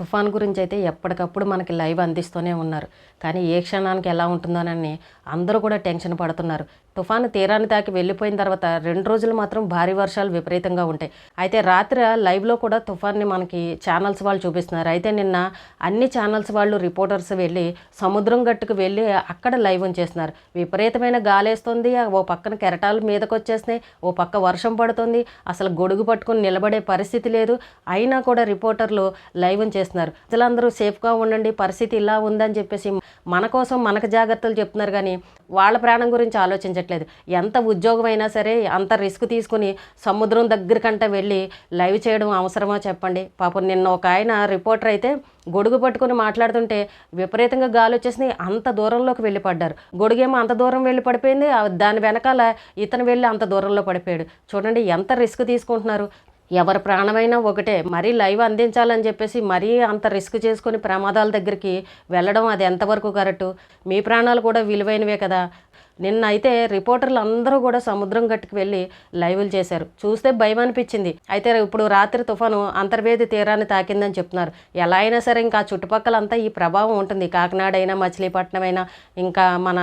తుఫాన్ గురించి అయితే ఎప్పటికప్పుడు మనకి లైవ్ అందిస్తూనే ఉన్నారు. కానీ ఏ క్షణానికి ఎలా ఉంటుందోనని అందరూ కూడా టెన్షన్ పడుతున్నారు. తుఫాను తీరాన్ని తాకి వెళ్ళిపోయిన తర్వాత రెండు రోజులు మాత్రం భారీ వర్షాలు విపరీతంగా ఉంటాయి. అయితే రాత్రి లైవ్లో కూడా తుఫాన్ని మనకి ఛానల్స్ వాళ్ళు చూపిస్తున్నారు. అయితే నిన్న అన్ని ఛానల్స్ వాళ్ళు రిపోర్టర్స్ వెళ్ళి సముద్రం గట్టుకు వెళ్ళి అక్కడ లైవ్ ఉంచేస్తున్నారు. విపరీతమైన గాలేస్తుంది. ఓ పక్కన కెరటాలు మీదకి వచ్చేస్తున్నాయి ఓ పక్క వర్షం పడుతుంది. అసలు గొడుగు పట్టుకుని నిలబడే పరిస్థితి లేదు. అయినా కూడా రిపోర్టర్లు లైవ్ చేస్తున్నారు ప్రజలందరూ సేఫ్గా ఉండండి. పరిస్థితి ఇలా ఉందని చెప్పేసి మన కోసం మనకు జాగ్రత్తలు చెప్తున్నారు. కానీ వాళ్ళ ప్రాణం గురించి ఆలోచించారు ఆలోచించట్లేదు. ఎంత ఉద్యోగం అయినా సరే అంత రిస్క్ తీసుకుని సముద్రం దగ్గరికంటే వెళ్ళి లైవ్ చేయడం అవసరమా చెప్పండి. పాపం నిన్న ఒక ఆయన రిపోర్టర్ అయితే గొడుగు పట్టుకుని మాట్లాడుతుంటే విపరీతంగా గాలి వచ్చేసినాయి అంత దూరంలోకి వెళ్ళి పడ్డారు గొడుగేమో అంత దూరం వెళ్ళి పడిపోయింది. దాని వెనకాల ఇతను వెళ్ళి అంత దూరంలో పడిపోయాడు. చూడండి ఎంత రిస్క్ తీసుకుంటున్నారు. ఎవరి ప్రాణమైనా ఒకటే మరీ లైవ్ అందించాలని చెప్పేసి మరీ అంత రిస్క్ చేసుకొని ప్రమాదాల దగ్గరికి వెళ్ళడం అది ఎంతవరకు కరెక్టు? మీ ప్రాణాలు కూడా విలువైనవే కదా. నిన్న అయితే రిపోర్టర్లు అందరూ కూడా సముద్రం గట్టుకు వెళ్ళి లైవ్లు చేశారు. చూస్తే భయం అనిపించింది అయితే ఇప్పుడు రాత్రి తుఫాను అంతర్వేది తీరాన్ని తాకిందని చెప్తున్నారు. ఎలా అయినా సరే ఇంకా చుట్టుపక్కలంతా ఈ ప్రభావం ఉంటుంది. కాకినాడ అయినా మచిలీపట్నం అయినా ఇంకా మన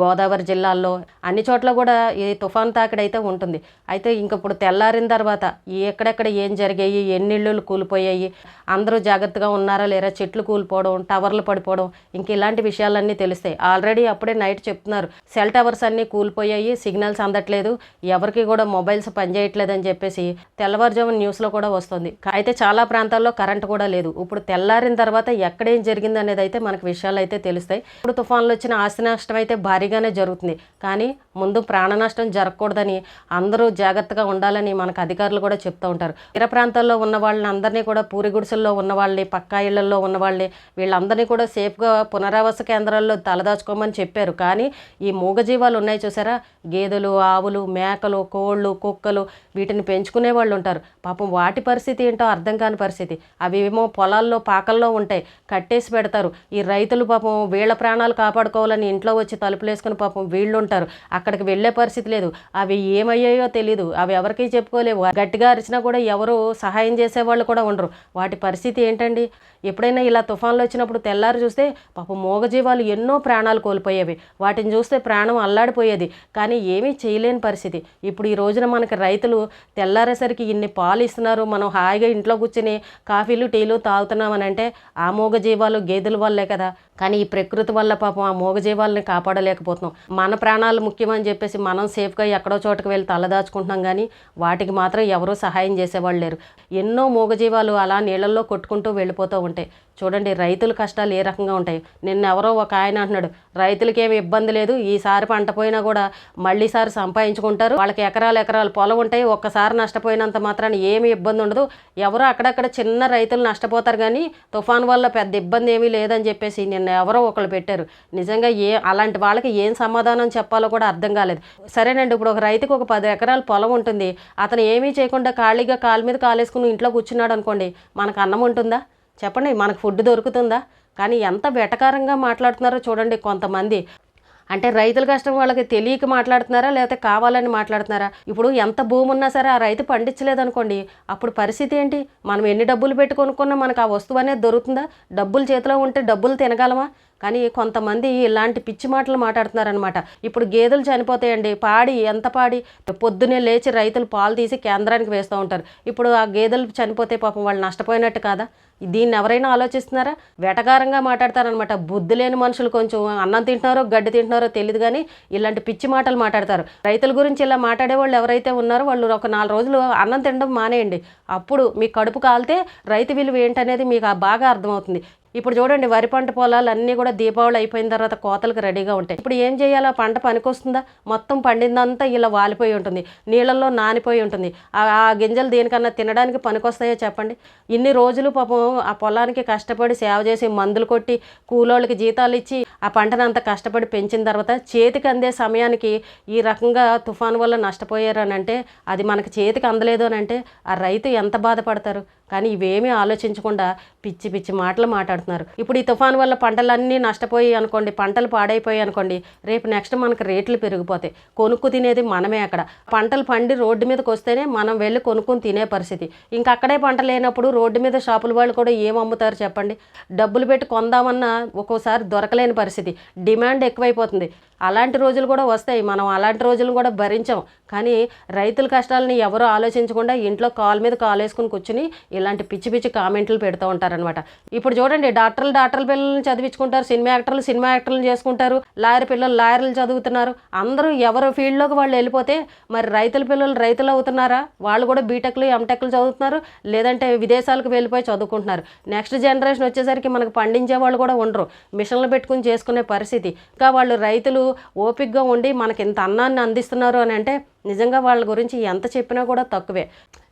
గోదావరి జిల్లాల్లో అన్ని చోట్ల కూడా ఈ తుఫాన్ తాకిడైతే ఉంటుంది. అయితే ఇంక ఇప్పుడు తెల్లారిన తర్వాత ఎక్కడెక్కడ ఏం జరిగాయి ఎన్ని ఇళ్ళు కూలిపోయాయి అందరూ జాగ్రత్తగా ఉన్నారా లేరా చెట్లు కూలిపోవడం టవర్లు పడిపోవడం ఇంక ఇలాంటి విషయాలన్నీ తెలుస్తాయి ఆల్రెడీ అప్పుడే నైట్ చెప్తున్నారు. సెల్ టవర్స్ అన్నీ కూలిపోయాయి సిగ్నల్స్ అందట్లేదు. ఎవరికి కూడా మొబైల్స్ పనిచేయట్లేదు అని చెప్పేసి తెల్లవారుజామున న్యూస్లో కూడా వస్తుంది. అయితే చాలా ప్రాంతాల్లో కరెంట్ కూడా లేదు. ఇప్పుడు తెల్లారిన తర్వాత ఎక్కడేం జరిగింది అనేది అయితే మనకు విషయాలు అయితే తెలుస్తాయి. ఇప్పుడు తుఫాన్లు వచ్చిన ఆస్తి నష్టం అయితే భారీగానే జరుగుతుంది. కానీ ముందు ప్రాణ నష్టం జరగకూడదని అందరూ జాగ్రత్తగా ఉండాలని మనకు అధికారులు కూడా చెప్తూ ఉంటారు. ఇతర ప్రాంతాల్లో ఉన్న వాళ్ళని అందరినీ కూడా పూరి గుడిసెల్లో ఉన్న వాళ్ళని పక్కా ఇళ్ళలో ఉన్న వాళ్ళని వీళ్ళందరినీ కూడా సేఫ్గా పునరావాస కేంద్రాల్లో తలదాచుకోమని చెప్పారు. కానీ ఈ మూగ మూగజీవాలు ఉన్నాయి చూసారా? గేదెలు ఆవులు మేకలు కోళ్ళు కుక్కలు వీటిని పెంచుకునే వాళ్ళు ఉంటారు. పాపం వాటి పరిస్థితి ఏంటో అర్థం కాని పరిస్థితి. అవి ఏమో పొలాల్లో పాకల్లో ఉంటాయి. కట్టేసి పెడతారు. ఈ రైతులు పాపం వీళ్ళ ప్రాణాలు కాపాడుకోవాలని ఇంట్లో వచ్చి తలుపులు వేసుకుని పాపం వీళ్ళు ఉంటారు. అక్కడికి వెళ్ళే పరిస్థితి లేదు. అవి ఏమయ్యాయో తెలియదు అవి ఎవరికి చెప్పుకోలేవు. గట్టిగా అరిచినా కూడా ఎవరు సహాయం చేసేవాళ్ళు కూడా ఉండరు. వాటి పరిస్థితి ఏంటండి? ఎప్పుడైనా ఇలా తుఫాన్లు వచ్చినప్పుడు తెల్లారి చూస్తే పాపం మూగజీవాలు ఎన్నో ప్రాణాలు కోల్పోయేవి. వాటిని చూస్తే ప్రాణం అల్లాడిపోయేది. కానీ ఏమీ చేయలేని పరిస్థితి. ఇప్పుడు ఈ రోజున మనకి రైతులు తెల్లారేసరికి ఇన్ని పాలు ఇస్తున్నారు. మనం హాయిగా ఇంట్లో కూర్చుని కాఫీలు టీలు తాగుతున్నామని అంటే ఆ మూగజీవాలు గేదెల వల్లే కదా. కానీ ఈ ప్రకృతి వల్ల పాపం ఆ మూగజీవాలని కాపాడలేకపోతున్నాం. మన ప్రాణాలు ముఖ్యమని చెప్పేసి మనం సేఫ్గా ఎక్కడో చోటకి వెళ్ళి తలదాచుకుంటున్నాం కానీ వాటికి మాత్రం ఎవరూ సహాయం చేసేవాళ్ళు లేరు. ఎన్నో మూగజీవాలు అలా నీళ్ళల్లో కొట్టుకుంటూ వెళ్ళిపోతూ ఉంటాయి. చూడండి రైతుల కష్టాలు ఏ రకంగా ఉంటాయి. నిన్న ఎవరో ఒక ఆయన అంటున్నాడు రైతులకి ఏమి ఇబ్బంది లేదు ఈసారి పంట పోయినా కూడా మళ్ళీసారి సంపాదించుకుంటారు. వాళ్ళకి ఎకరాలు ఎకరాలు పొలం ఉంటాయి ఒక్కసారి నష్టపోయినంత మాత్రాన ఏమి ఇబ్బంది ఉండదు. ఎవరో అక్కడక్కడ చిన్న రైతులు నష్టపోతారు కానీ తుఫాన్ వల్ల పెద్ద ఇబ్బంది ఏమీ లేదని చెప్పేసి నిన్న ఎవరో ఒకళ్ళు పెట్టారు. నిజంగా ఏ అలాంటి వాళ్ళకి ఏం సమాధానం చెప్పాలో కూడా అర్థం కాలేదు. సరేనండి ఇప్పుడు ఒక రైతుకు ఒక పది ఎకరాల పొలం ఉంటుంది. అతను ఏమీ చేయకుండా ఖాళీగా కాలు మీద కాలేసుకుని ఇంట్లో కూర్చున్నాడు అనుకోండి మనకు అన్నం ఉంటుందా? చెప్పండి మనకు ఫుడ్ దొరుకుతుందా? కానీ ఎంత వెటకారంగా మాట్లాడుతున్నారో చూడండి కొంతమంది. అంటే రైతుల కష్టం వాళ్ళకి తెలియక మాట్లాడుతున్నారా లేకపోతే కావాలని మాట్లాడుతున్నారా? ఇప్పుడు ఎంత భూమి ఉన్నా సరే ఆ రైతు పండించలేదనుకోండి అప్పుడు పరిస్థితి ఏంటి? మనం ఎన్ని డబ్బులు పెట్టి కొనుక్కున్నా మనకు ఆ వస్తువు అనేది దొరుకుతుందా? డబ్బులు చేతిలో ఉంటే డబ్బులు తినగలమా? కానీ కొంతమంది ఇలాంటి పిచ్చి మాటలు మాట్లాడుతున్నారనమాట ఇప్పుడు గేదెలు చనిపోతాయండి పాడి ఎంత పాడి? పొద్దునే లేచి రైతులు పాలు తీసి కేంద్రానికి వేస్తూ ఉంటారు. ఇప్పుడు ఆ గేదెలు చనిపోతే పాపం వాళ్ళు నష్టపోయినట్టు కాదా? దీన్ని ఎవరైనా ఆలోచిస్తున్నారా? వెటకారంగా మాట్లాడతారనమాట బుద్ధి లేని మనుషులు కొంచెం అన్నం తింటున్నారో గడ్డి తింటున్నారో తెలియదు కానీ ఇలాంటి పిచ్చి మాటలు మాట్లాడతారు. రైతుల గురించి ఇలా మాట్లాడే వాళ్ళు ఎవరైతే ఉన్నారో వాళ్ళు ఒక నాలుగు రోజులు అన్నం తినడం మానేయండి. అప్పుడు మీ కడుపు కాలితే రైతు విలువ ఏంటనేది మీకు ఆ బాగా అర్థమవుతుంది. ఇప్పుడు చూడండి వరి పంట పొలాలు అన్నీ కూడా దీపావళి అయిపోయిన తర్వాత కోతలకు రెడీగా ఉంటాయి. ఇప్పుడు ఏం చేయాలి? ఆ పంట పనికొస్తుందా? మొత్తం పండిందంతా ఇలా వాలిపోయి ఉంటుంది. నీళ్ళల్లో నానిపోయి ఉంటుంది. ఆ ఆ గింజలు దేనికన్నా తినడానికి పనికొస్తాయో చెప్పండి. ఇన్ని రోజులు పాపం ఆ పొలానికి కష్టపడి సేవ చేసి మందులు కొట్టి కూలోళ్ళకి జీతాలు ఇచ్చి ఆ పంటను అంత కష్టపడి పెంచిన తర్వాత చేతికి అందే సమయానికి ఈ రకంగా తుఫాను వల్ల నష్టపోయారు అని అంటే అది మనకి చేతికి అందలేదు అని అంటే ఆ రైతు ఎంత బాధపడతారు? కానీ ఇవేమీ ఆలోచించకుండా పిచ్చి పిచ్చి మాటలు మాట్లాడుతున్నారు. ఇప్పుడు ఈ తుఫాన్ వల్ల పంటలన్నీ నష్టపోయి అనుకోండి పంటలు పాడైపోయి అనుకోండి రేపు నెక్స్ట్ మనకు రేట్లు పెరిగిపోతాయి. కొనుక్కు తినేది మనమే అక్కడ. పంటలు పండి రోడ్డు మీదకి వస్తేనే మనం వెళ్ళి కొనుక్కుని తినే పరిస్థితి. ఇంకా అక్కడే పంట లేనప్పుడు రోడ్డు మీద షాపుల వాళ్ళు కూడా ఏం అమ్ముతారు చెప్పండి? డబ్బులు పెట్టి కొందామన్నా ఒక్కోసారి దొరకలేని పరిస్థితి. డిమాండ్ ఎక్కువైపోతుంది. అలాంటి రోజులు కూడా వస్తాయి. మనం అలాంటి రోజులు కూడా భరించాం. కానీ రైతుల కష్టాలని ఎవరు ఆలోచించకుండా ఇంట్లో కాల్ మీద కాలు వేసుకుని కూర్చుని ఇలాంటి పిచ్చి పిచ్చి కామెంట్లు పెడుతూ ఉంటారనమాట ఇప్పుడు చూడండి డాక్టర్లు డాక్టర్ల పిల్లల్ని చదివించుకుంటారు సినిమా యాక్టర్లు సినిమా యాక్టర్లు చేసుకుంటారు లాయర్ పిల్లలు లాయర్లు చదువుతున్నారు. అందరూ ఎవరు ఫీల్డ్లోకి వాళ్ళు వెళ్ళిపోతే మరి రైతుల పిల్లలు రైతులు అవుతున్నారా? వాళ్ళు కూడా బీటెక్లు ఎంటెక్లు చదువుతున్నారు లేదంటే విదేశాలకు వెళ్ళిపోయి చదువుకుంటున్నారు. నెక్స్ట్ జనరేషన్ వచ్చేసరికి మనకు పండించే వాళ్ళు కూడా ఉండరు. మిషన్లు పెట్టుకుని చేసుకునే పరిస్థితి. ఇంకా వాళ్ళు రైతులు ఓపిక్గా ఉండి మనకి ఇంత అన్నాన్ని అందిస్తున్నారు అని అంటే నిజంగా వాళ్ళ గురించి ఎంత చెప్పినా కూడా తక్కువే.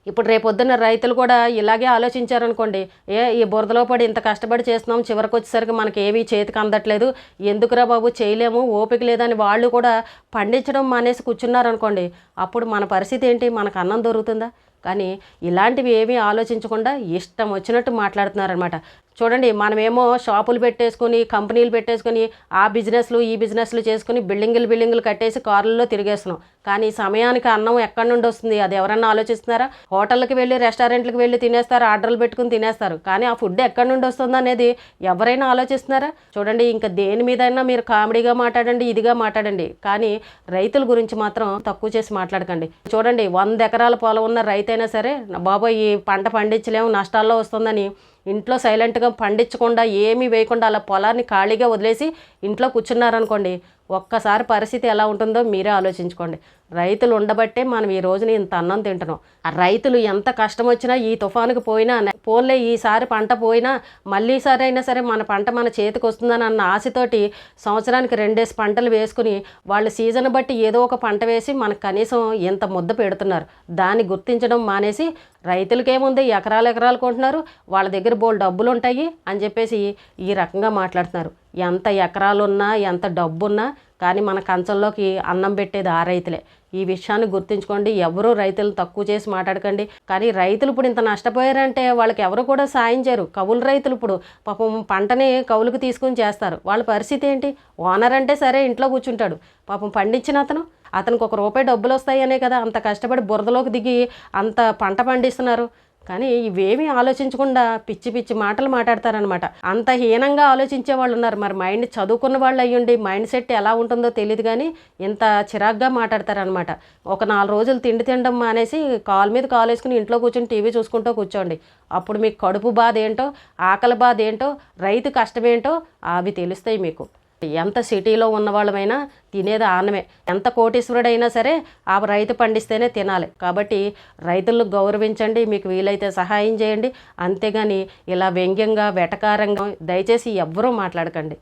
ఇప్పుడు రేపొద్దున రైతులు కూడా ఇలాగే ఆలోచించారనుకోండి ఏ ఈ బురదలో పడి ఇంత కష్టపడి చేస్తున్నాం చివరికి వచ్చేసరికి మనకి ఏవి చేతికి అందట్లేదు ఎందుకురా బాబు చేయలేము ఓపిక లేదని వాళ్ళు కూడా పండించడం మానేసి కూర్చున్నారనుకోండి అప్పుడు మన పరిస్థితి ఏంటి? మనకు అన్నం దొరుకుతుందా? కానీ ఇలాంటివి ఏమీ ఆలోచించకుండా ఇష్టం వచ్చినట్టు మాట్లాడుతున్నారనమాట చూడండి మనమేమో షాపులు పెట్టేసుకుని కంపెనీలు పెట్టేసుకొని ఆ బిజినెస్లు ఈ బిజినెస్లు చేసుకుని బిల్డింగులు బిల్డింగులు కట్టేసి కార్లలో తిరిగేస్తున్నాం. కానీ సమయానికి అన్నం ఎక్కడి నుండి వస్తుంది? అది ఎవరన్నా ఆలోచిస్తున్నారా? హోటళ్ళకి వెళ్ళి రెస్టారెంట్లకు వెళ్ళి తినేస్తారు ఆర్డర్లు పెట్టుకుని తినేస్తారు. కానీ ఆ ఫుడ్ ఎక్కడి నుండి వస్తుంది అనేది ఎవరైనా ఆలోచిస్తున్నారా? చూడండి ఇంకా దేని మీదైనా మీరు కామెడీగా మాట్లాడండి ఇదిగా మాట్లాడండి. కానీ రైతుల గురించి మాత్రం తక్కువ చేసి మాట్లాడకండి. చూడండి వంద ఎకరాల పొలం ఉన్న రైతైనా సరే బాబోయ్ ఈ పంట పండించలేము నష్టాల్లో వస్తుందని ఇంట్లో సైలెంట్గా పండించకుండా ఏమీ వేయకుండా అలా పొలాన్ని ఖాళీగా వదిలేసి ఇంట్లో కూర్చున్నారనుకోండి ఒక్కసారి పరిస్థితి ఎలా ఉంటుందో మీరే ఆలోచించుకోండి. రైతులు ఉండబట్టే మనం ఈ రోజున ఇంత అన్నం తింటున్నాం. ఆ రైతులు ఎంత కష్టం వచ్చినా ఈ తుఫానుకు పోయినా పోలే ఈసారి పంట పోయినా మళ్ళీ సారి అయినా సరే మన పంట మన చేతికి వస్తుందని అన్న ఆశతోటి సంవత్సరానికి రెండేసి పంటలు వేసుకుని వాళ్ళు సీజన్ బట్టి ఏదో ఒక పంట వేసి మనకు కనీసం ఇంత ముద్ద పెడుతున్నారు. దాన్ని గుర్తించడం మానేసి రైతులకేముంది ఎకరాలు ఎకరాలు కొంటున్నారు. వాళ్ళ దగ్గర బోల్ డబ్బులు ఉంటాయి అని చెప్పేసి ఈ రకంగా మాట్లాడుతున్నారు. ఎంత ఎకరాలున్నా ఎంత డబ్బున్నా కానీ మన కంచంలోకి అన్నం పెట్టేది ఆ రైతులే. ఈ విషయాన్ని గుర్తుంచుకోండి. ఎవరు రైతులను తక్కువ చేసి మాట్లాడకండి. కానీ రైతులు ఇప్పుడు ఇంత నష్టపోయారంటే వాళ్ళకి ఎవరు కూడా సాయం చేయరు. కవులు రైతులు ఇప్పుడు పాపం పంటని కవులకు తీసుకుని చేస్తారు. వాళ్ళ పరిస్థితి ఏంటి? ఓనర్ అంటే సరే ఇంట్లో కూర్చుంటాడు. పాపం పండించిన అతను అతనికి ఒక రూపాయి డబ్బులు వస్తాయనే కదా. అంత కష్టపడి బురదలోకి దిగి అంత పంట పండిస్తున్నారు. కానీ ఇవేమీ ఆలోచించకుండా పిచ్చి పిచ్చి మాటలు మాట్లాడతారనమాట అంత హీనంగా ఆలోచించే వాళ్ళు ఉన్నారు మరి మైండ్ చదువుకున్న వాళ్ళు అయ్యుండి మైండ్ సెట్ ఎలా ఉంటుందో తెలియదు కానీ ఇంత చిరాగ్గా మాట్లాడతారనమాట ఒక నాలుగు రోజులు తిండి తినడం మానేసి కాల్ మీద కాలు వేసుకుని ఇంట్లో కూర్చొని టీవీ చూసుకుంటూ కూర్చోండి. అప్పుడు మీకు కడుపు బాధ ఏంటో ఆకలి బాధ ఏంటో రైతు కష్టం ఏంటో అవి తెలుస్తాయి మీకు. ఎంత సిటీలో ఉన్న వాళ్ళమైనా తినేది ఆనమే ఎంత కోటీశ్వరుడైనా సరే ఆ రైతు పండిస్తేనే తినాలి. కాబట్టి రైతులను గౌరవించండి మీకు వీలైతే సహాయం చేయండి. అంతేగాని ఇలా వ్యంగ్యంగా వెటకారంగా దయచేసి ఎవ్వరూ మాట్లాడకండి.